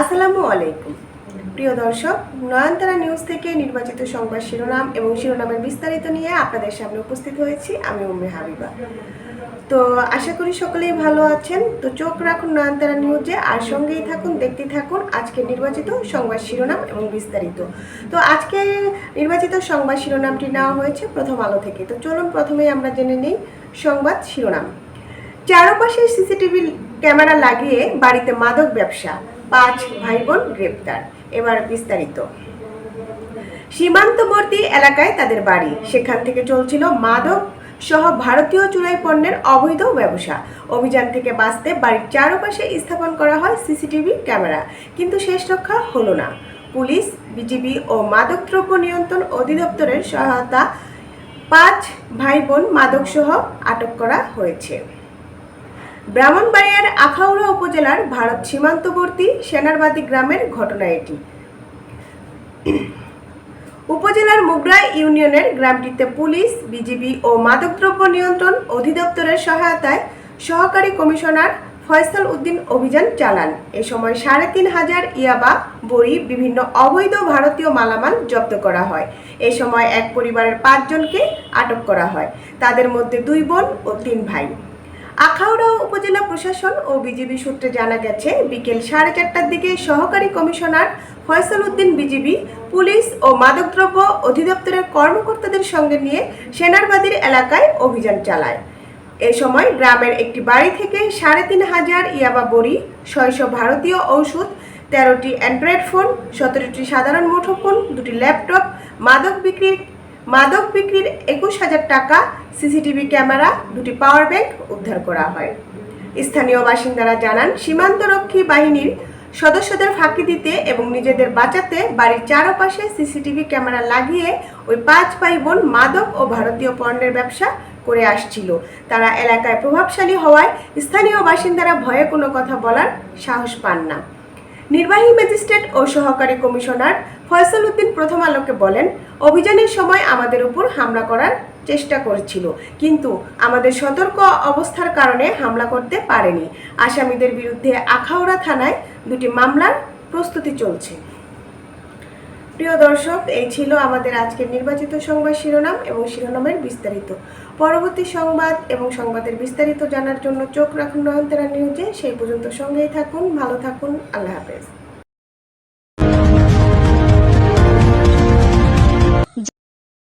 আসসালামু আলাইকুম। প্রিয় দর্শক, নয়নতারা নিউজ থেকে নির্বাচিত সংবাদ শিরোনাম এবং শিরোনামের বিস্তারিত নিয়ে আপনাদের সামনে উপস্থিত হয়েছি আমি উম্মে হাবিবা। তো আশা করি সকলেই ভালো আছেন। তো চোখ রাখুন নয়নতারা নিউজে, আর সঙ্গেই থাকুন, দেখতে থাকুন আজকে নির্বাচিত সংবাদ শিরোনাম এবং বিস্তারিত। তো আজকে নির্বাচিত সংবাদ শিরোনামটি নেওয়া হয়েছে প্রথম আলো থেকে। তো চলুন প্রথমেই আমরা জেনে নিই সংবাদ শিরোনাম। চারপাশে সিসিটিভি ক্যামেরা লাগিয়ে বাড়িতে মাদক ব্যবসা, পাঁচ ভাই বোন গ্রেপ্তার। এবার বিস্তারিত। সীমান্তবর্তী এলাকায় তাদের বাড়ি। সেখান থেকে চলছিল মাদক সহ ভারতীয় চুরাই পণ্যের অবৈধ ব্যবসা। অভিযান থেকে বাঁচতে বাড়ির চারপাশে স্থাপন করা হয় সিসিটিভি ক্যামেরা। কিন্তু শেষ রক্ষা হলো না। পুলিশ, বিজিবি ও মাদকদ্রব্য নিয়ন্ত্রণ অধিদপ্তরের সহায়তা পাঁচ ভাই বোন মাদকসহ আটক করা হয়েছে। ব্রাহ্মণবাড়িয়ার আখাউড়া উপজেলার ভারত সীমান্তবর্তী সেনারবাদী গ্রামের ঘটনা এটি। উপজেলার মুগরা ইউনিয়নের গ্রামটিতে পুলিশ, বিজিবি ও মাদকদ্রব্য নিয়ন্ত্রণ অধিদপ্তরের সহায়তায় সহকারী কমিশনার ফয়সাল উদ্দিন অভিযান চালান। এ সময় সাড়ে তিন হাজার ইয়াবা, বড়ি, বিভিন্ন অবৈধ ভারতীয় মালামাল জব্দ করা হয়। এ সময় এক পরিবারের পাঁচজনকে আটক করা হয়। তাদের মধ্যে দুই বোন ও তিন ভাই। আখাউড়া উপজেলা প্রশাসন ও বিজিবি সূত্রে জানা গেছে, বিকেল সাড়ে চারটার দিকে সহকারী commissioner Faisal Uddin BGB, police ও মাদকদ্রব্য অধিদপ্তরের কর্মকর্তাদের সঙ্গে নিয়ে সেনারবাদীর এলাকায় অভিযান চালায়। এ সময় গ্রামের একটি বাড়ি থেকে সাড়ে তিন হাজার ইয়াবা বড়ি, ছয়শো ভারতীয় ঔষধ, তেরোটি অ্যান্ড্রয়েড ফোন, সতেরোটি সাধারণ মুঠোফোন, দুটি ল্যাপটপ, মাদক বিক্রির মাদক বিক্রির একুশ হাজার টাকা, সিসিটিভি ক্যামেরা, দুটি পাওয়ার ব্যাংক উদ্ধার করা হয়। স্থানীয় বাসিন্দারা জানান, সীমান্তরক্ষী বাহিনীর সদস্যদের ফাঁকি দিতে এবং নিজেদের বাঁচাতে বাড়ির চারপাশে সিসিটিভি ক্যামেরা লাগিয়ে ওই পাঁচ ভাই বোন মাদক ও ভারতীয় পণ্যের ব্যবসা করে আসছিল। তারা এলাকায় প্রভাবশালী হওয়ায় স্থানীয় বাসিন্দারা ভয়ে কোনো কথা বলার সাহস পান না। নির্বাহী ম্যাজিস্ট্রেট ও সহকারী কমিশনার ফয়সাল উদ্দিন প্রথম আলোকে বলেন, অভিযানের সময় আমাদের উপর হামলা করার চেষ্টা করেছিল, কিন্তু আমাদের সতর্ক অবস্থার কারণে হামলা করতে পারেনি। আসামিদের বিরুদ্ধে আখাউড়া থানায় দুটি মামলার প্রস্তুতি চলছে। প্রিয় দর্শক, এই ছিল আমাদের আজকের নির্বাচিত সংবাদ শিরোনাম এবং শিরোনামের বিস্তারিত। পরবর্তী সংবাদ এবং সংবাদের বিস্তারিত জানার জন্য চোখ রাখুন নয়নতারা নিউজে। সেই পর্যন্ত সঙ্গেই থাকুন, ভালো থাকুন, আল্লাহ হাফেজ।